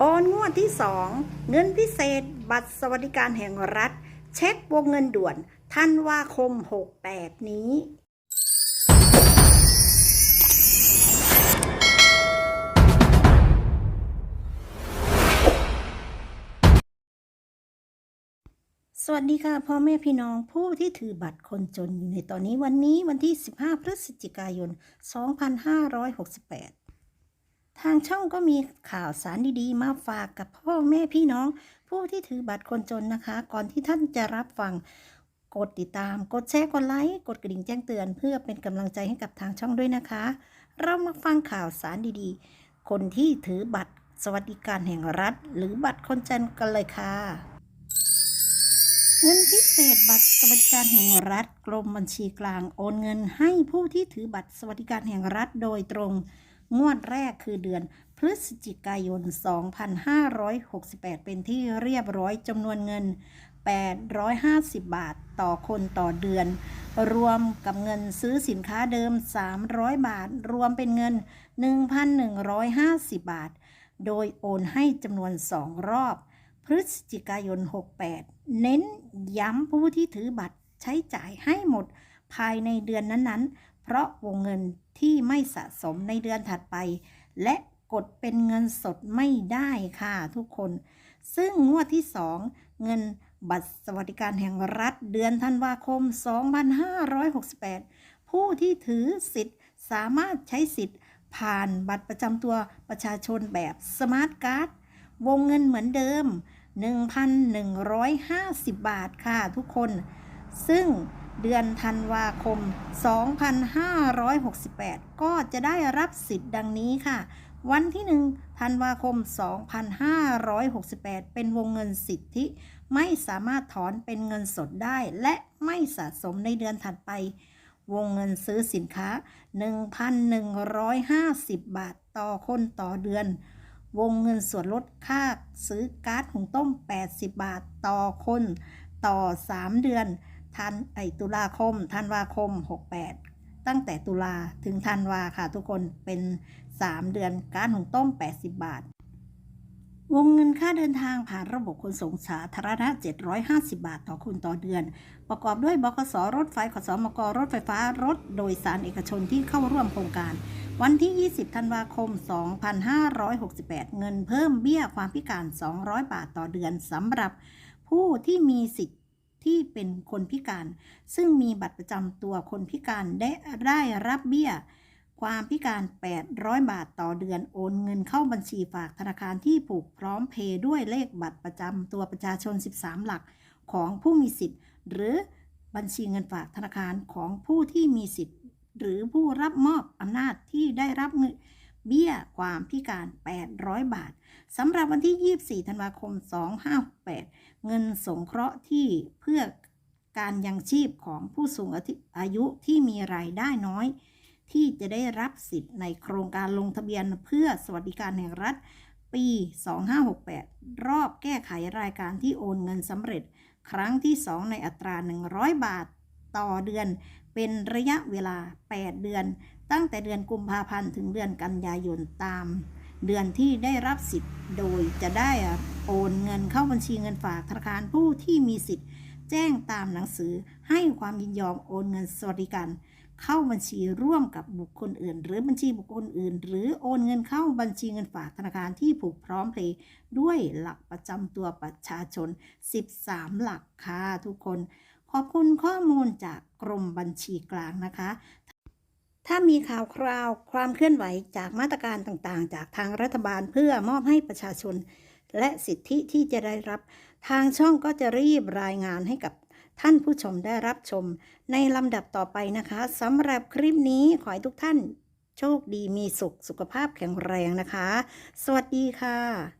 โอนงวดที่ 2 เงินพิเศษ บัตรสวัสดิการแห่งรัฐ เช็ควงเงินด่วนธันวาคม 68 นี้ สวัสดีค่ะพ่อแม่พี่น้องผู้ที่ถือบัตรคนจนอยู่ในตอนนี้วันนี้วันที่ 15 พฤศจิกายน 2568 ทางช่องก็มีข่าวสารดีๆ มาฝากกับพ่อแม่พี่น้อง ผู้ที่ถือบัตรคนจนนะคะ ก่อนที่ท่านจะรับฟังกดติดตาม กดแชร์กดไลค์กดกระดิ่งแจ้งเตือน เพื่อเป็นกำลังใจให้กับทางช่องด้วยนะคะ เรามาฟังข่าวสารดีๆ คนที่ถือบัตรสวัสดิการแห่งรัฐ หรือบัตรคนจนกันเลยค่ะเงินพิเศษบัตรสวัสดิการแห่งรัฐ กรมบัญชีกลางโอนเงินให้ผู้ที่ถือบัตรสวัสดิการแห่งรัฐโดยตรง งวดแรกคือเดือนพฤศจิกายน 2568 เป็นที่เรียบร้อยจำนวนเงิน 850 บาทต่อคนต่อเดือน รวมกับเงินซื้อสินค้าเดิม 300 บาท รวมเป็นเงิน 1,150 บาท โดยโอนให้จำนวน 2 รอบ พฤศจิกายน 68 เน้นย้ำผู้ที่ถือบัตรใช้จ่ายให้หมดภายในเดือนนั้นๆ เพราะวงเงินที่ไม่สะสมในเดือนถัดไป และกดเป็นเงินสดไม่ได้ค่ะทุกคน ซึ่งงวดที่ 2 เงินบัตรสวัสดิการแห่งรัฐเดือนธันวาคม 2568 ผู้ที่ถือสิทธิ์สามารถใช้สิทธิ์ ผ่านบัตรประจำตัวประชาชนแบบสมาร์ทการ์ดวงเงินเหมือนเดิม 1,150 บาทค่ะทุกคน ซึ่ง เดือนธันวาคม 2568 ก็จะได้รับสิทธิ์ดังนี้ค่ะ วันที่ 1 ธันวาคม 2568 เป็นวงเงินสิทธิ ไม่สามารถถอนเป็นเงินสดได้ และไม่สะสมในเดือนถัดไป วงเงินซื้อสินค้า 1,150 บาทต่อคนต่อเดือน วงเงินส่วนลดค่าซื้อก๊าซหุงต้ม 80 บาทต่อคน ต่อ 3 เดือน ทันไอตุลาคมธันวาคม 68 ตั้งแต่ตุลาถึงธันวาค่ะทุกคนเป็น 3 เดือนกาซหุงต้ม 80 บาท วงเงินค่าเดินทางผ่านระบบขนส่งสาธารณะ 750 บาทต่อคนต่อเดือน ประกอบด้วยบกสรถไฟขสมกรถไฟฟ้ารถโดยสารเอกชนที่เข้าร่วมโครงการวันที่ 20 ธันวาคม 2568 เงินเพิ่มเบี้ยความพิการ 200 บาทต่อเดือนสำหรับผู้ที่มีสิทธิ ที่เป็นคนพิการ ซึ่งมีบัตรประจำตัวคนพิการได้ได้รับเบี้ย ความพิการ 800 บาทต่อเดือนโอนเงินเข้าบัญชีฝากธนาคารที่ผูกพร้อมเพย์ด้วยเลขบัตรประจำตัวประชาชน 13 หลักของผู้มีสิทธิ์ หรือบัญชีเงินฝากธนาคารของผู้ที่มีสิทธิ์ หรือผู้รับมอบอำนาจที่ได้รับเงิน เบี้ยความพิการ 800 บาทสำหรับวันที่ 24 ธันวาคม 2568 เงินสงเคราะห์ที่เพื่อการยังชีพของผู้สูงอายุที่มีรายได้น้อย ที่จะได้รับสิทธิ์ในโครงการลงทะเบียนเพื่อสวัสดิการแห่งรัฐ ปี 2568 รอบแก้ไขรายการที่โอนเงินสำเร็จ ครั้งที่ 2 ในอัตรา 100 บาทต่อเดือน เป็นระยะเวลา 8 เดือน ตั้งแต่เดือนกุมภาพันธ์ถึงเดือนกันยายนตาม เดือนที่ได้รับสิทธิ์โดยจะได้โอนเงินเข้าบัญชีเงินฝากธนาคารผู้ที่มีสิทธิ์ แจ้งตามหนังสือให้ความยินยอมโอนเงินสวัสดิการเข้าบัญชีร่วมกับบุคคลอื่น หรือบัญชีบุคคลอื่น หรือโอนเงินเข้าบัญชีเงินฝากธนาคารที่ผูกพร้อมเพลย์ด้วยหลักประจำตัวประชาชน 13 หลักค่ะทุกคน ขอบคุณข้อมูลจากกรมบัญชีกลางนะคะ ถ้ามีข่าวคราวความเคลื่อนไหวจากมาตรการต่างๆ จากทางรัฐบาลเพื่อมอบให้ประชาชน และสิทธิที่จะได้รับ ทางช่องก็จะรีบรายงานให้กับท่านผู้ชมได้รับชม ในลำดับต่อไปนะคะสำหรับคลิปนี้ขอให้ทุกท่าน โชคดีมีสุขสุขภาพแข็งแรงนะคะ สวัสดีค่ะ